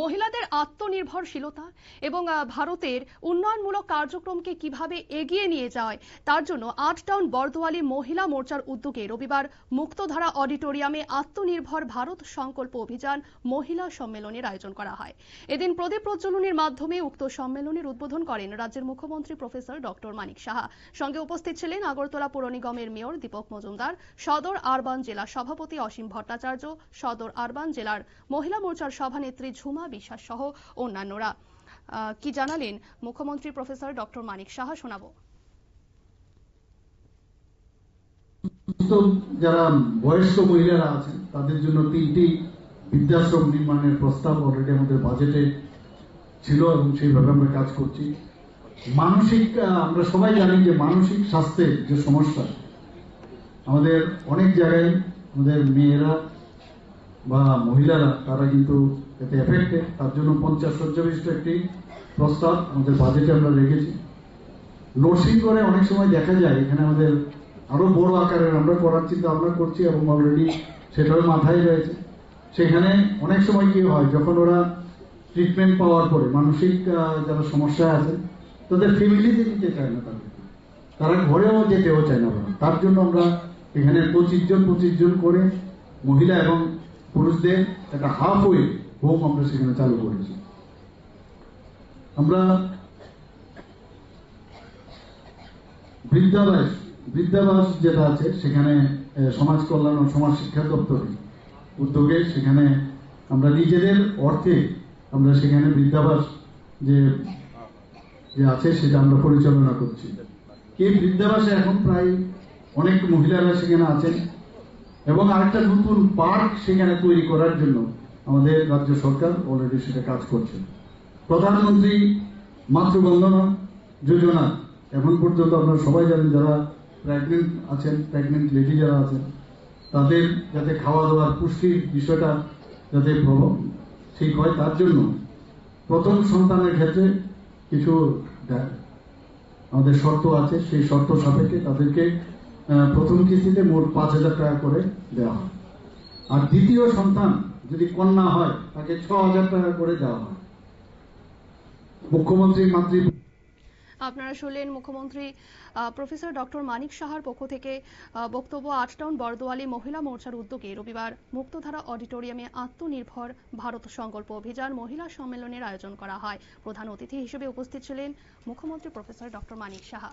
মহিলাদের আত্মনির্ভরশীলতা এবং ভারতের উন্নয়নমূলক কার্যক্রমকে কীভাবে এগিয়ে নিয়ে যায়, তার জন্য আট টাউন বরদোয়ালি মহিলা মোর্চার উদ্যোগে রবিবার মুক্তধারা অডিটোরিয়ামে আত্মনির্ভর ভারত সংকল্প অভিযান মহিলা সম্মেলনের আয়োজন করা হয়। এদিন প্রদীপ প্রজ্বলনের মাধ্যমে উক্ত সম্মেলনের উদ্বোধন করেন রাজ্যের মুখ্যমন্ত্রী প্রফেসর ডক্টর মানিক সাহা। সঙ্গে উপস্থিত ছিলেন আগরতলা পৌর নিগমের মেয়র দীপক মজুমদার, সদর আরবান জেলা সভাপতি অসীম ভট্টাচার্য, সদর আরবান জেলার মহিলা মোর্চার সভানেত্রী ঝুমা বিশ্বাস সহ অন্যান্যরা। কি জানালেন মুখ্যমন্ত্রী প্রফেসর ডক্টর মানিক সাহা, শোনাবো। যারা বয়স্ক মহিলারা আছেন, তাদের জন্য তিনটি বৃদ্ধাশ্রম নির্মাণের প্রস্তাব অলরেডি আমাদের বাজেটে ছিল এবং সেইভাবে আমরা কাজ করছি। মানসিক আমরা সবাই জানি যে মানসিক স্বাস্থ্যের যে সমস্যা, আমাদের অনেক জায়গায় আমাদের মেয়েরা বা মহিলারা, তারা কিন্তু এতে এফেক্টেড তার জন্য পঞ্চাশ শয্যাবিষ্ট একটি প্রস্তাব আমাদের বাজেটে আমরা রেখেছি। লোডশেডিং করে অনেক সময় দেখা যায়, এখানে আমাদের আরও বড় আকারের আমরা করার চিন্তা ভাবনা করছি এবং অলরেডি সেটাও মাথায় রয়েছে। সেখানে অনেক সময় কি হয়, যখন ওরা ট্রিটমেন্ট পাওয়ার পরে মানসিক যারা সমস্যায় আছে, তাদের ফ্যামিলিতে দিতে চায় না তাদের তারা ঘরেও যেতেও চায় না তার জন্য আমরা এখানে পঁচিশ জন পঁচিশ জন করে মহিলা এবং পুরুষদের একটা হাফ ওয়ে হোম আমরা সেখানে চালু করেছি। আমরা বৃদ্ধাবাস বৃদ্ধাবাস যেটা আছে, সেখানে সমাজ কল্যাণ ও সমাজ শিক্ষা দপ্তরের উদ্যোগে সেখানে আমরা নিজেদের অর্থে আমরা সেখানে বৃদ্ধাবাস যে যে আছে সেটা আমরা পরিচালনা করছি। এই বৃদ্ধাবাসে এখন প্রায় অনেক মহিলারা সেখানে আছেন। এবং আরেকটা নতুন পার্ক সেখানে তৈরি করার জন্য আমাদের রাজ্য সরকার অলরেডি সেটা কাজ করছে। প্রধানমন্ত্রী মাতৃবন্দনা যোজনা এখন পর্যন্ত আপনারা সবাই জানেন যারা প্রেগনেন্ট আছেন প্রেগনেন্ট লেডি যারা আছেন, তাদের যাতে খাওয়া দাওয়ার পুষ্টির বিষয়টা যাতে ঠিক হয়, তার জন্য প্রথম সন্তানের ক্ষেত্রে কিছু আমাদের শর্ত আছে, সেই শর্ত সাপেক্ষে তাদেরকে প্রথম কিস্তিতে মোট পাঁচ হাজার টাকা করে দেওয়া হয়। আর দ্বিতীয় সন্তান যদি কন্যা হয়, তাকে ছ হাজার টাকা করে দেওয়া হয়। মুখ্যমন্ত্রী মাতৃ আপনারা শুনলেন মুখ্যমন্ত্রী প্রফেসর ডক্টর মানিক সাহার পক্ষ থেকে বক্তব্য আটটাউন বরদোয়ালি মহিলা মোর্চার উদ্যোগে রবিবার মুক্তধারা অডিটোরিয়ামে আত্মনির্ভর ভারত সংকল্প অভিযান মহিলা সম্মেলনের আয়োজন করা হয়। প্রধান অতিথি হিসেবে উপস্থিত ছিলেন মুখ্যমন্ত্রী প্রফেসর ডক্টর মানিক সাহা।